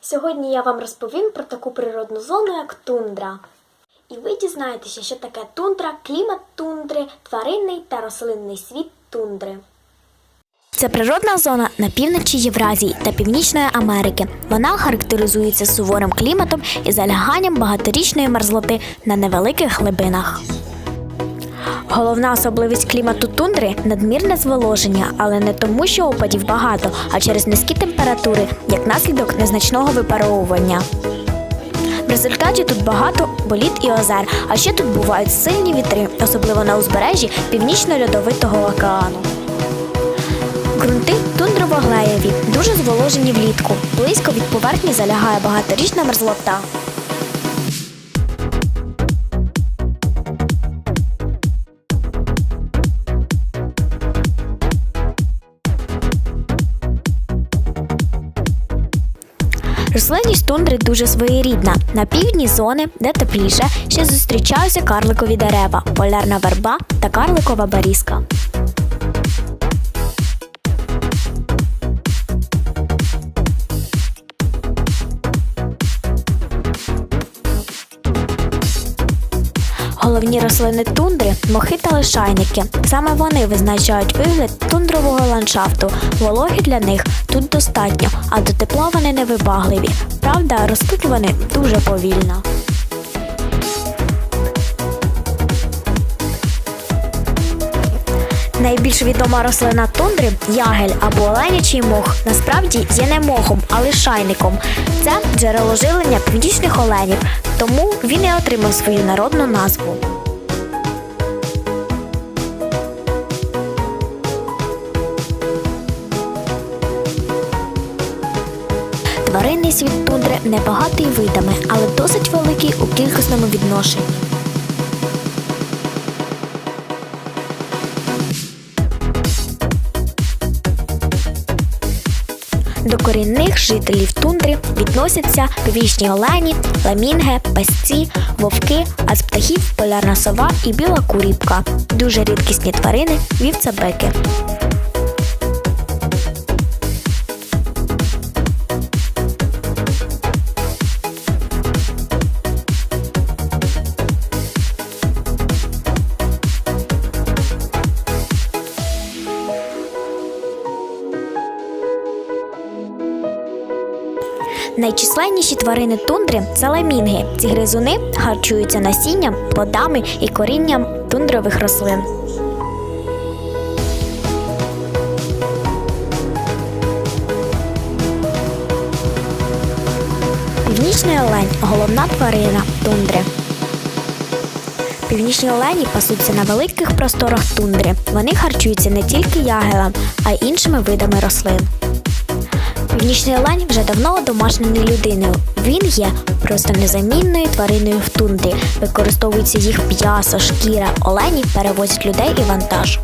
Сьогодні я вам розповім про таку природну зону, як тундра. І ви дізнаєтеся, що таке тундра, клімат тундри, тваринний та рослинний світ тундри. Це природна зона на півночі Євразії та Північної Америки. Вона характеризується суворим кліматом і заляганням багаторічної мерзлоти на невеликих глибинах. Головна особливість клімату тундри надмірне зволоження, але не тому, що опадів багато, а через низькі температури, як наслідок незначного випаровування. В результаті тут багато боліт і озер, а ще тут бувають сильні вітри, особливо на узбережжі Північно-Льодовитого океану. Ґрунти тундрово-глеєві, дуже зволожені влітку. Близько від поверхні залягає багаторічна мерзлота. Рослинність тундри дуже своєрідна. На півдні зони, де тепліше, ще зустрічаються карликові дерева, полярна верба та карликова берізка. Головні рослини тундри мохи та лишайники. Саме вони визначають вигляд тундрового ландшафту. Вологи для них тут достатньо, а до тепла вони невибагливі. Правда, ростуть вони дуже повільно. Найбільш відома рослина тундри ягель або оленячий мох. Насправді є не мохом, а лишайником. Це джерело жилення північних оленів, тому він і отримав свою народну назву. Тваринний світ тундри небагатий видами, але досить великий у кількісному відношенні. До корінних жителів тундри відносяться північні олені, ламінги, песці, вовки, а з птахів полярна сова і біла куріпка. Дуже рідкісні тварини вівцебеки. Найчисленніші тварини тундри це ламінги. Ці гризуни харчуються насінням, плодами і корінням тундрових рослин. Північний олень головна тварина тундри. Північні олені пасуться на великих просторах тундри. Вони харчуються не тільки ягелем, а й іншими видами рослин. Північний лань вже давно одомашнений людиною. Він є просто незамінною твариною в тундрі. Використовується їх м'ясо, шкіра. Олені перевозять людей і вантаж.